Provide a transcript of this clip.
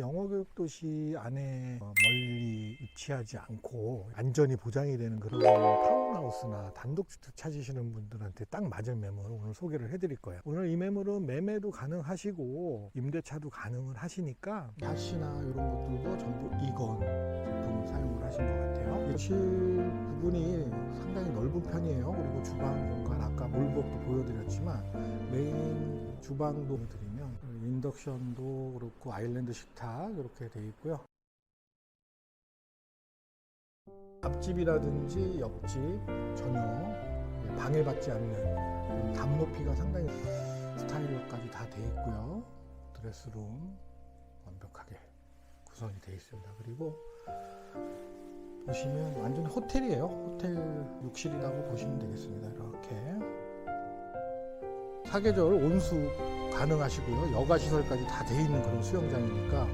영어교육 도시 안에 어, 멀리 위치하지 않고 안전이 보장이 되는 그런 타운하우스나 단독주택 찾으시는 분들한테 딱 맞을 매물 오늘 소개를 해드릴 거예요. 오늘 이 매물은 매매도 가능하시고 임대차도 가능을 하시니까 샷이나 이런 것들도 전부 이건 제품을 사용을 하신 것 같아요. 거실 부분이 상당히 넓은 편이에요. 그리고 주방 공간 아까 몰부업도 보여드렸지만 메인 주방도 드리면 인덕션도 그렇고 아일랜드 식탁 이렇게 돼 있고요. 앞집이라든지 옆집 전혀 방해받지 않는 담 높이가 상당히 스타일러까지 다 돼 있고요. 드레스룸 완벽하게 구성이 되어 있습니다. 그리고 보시면 완전 호텔이에요. 호텔 욕실이라고 보시면 되겠습니다. 이렇게 사계절 온수 가능하시고요. 여가 시설까지 다 돼 있는 그런 수영장이니까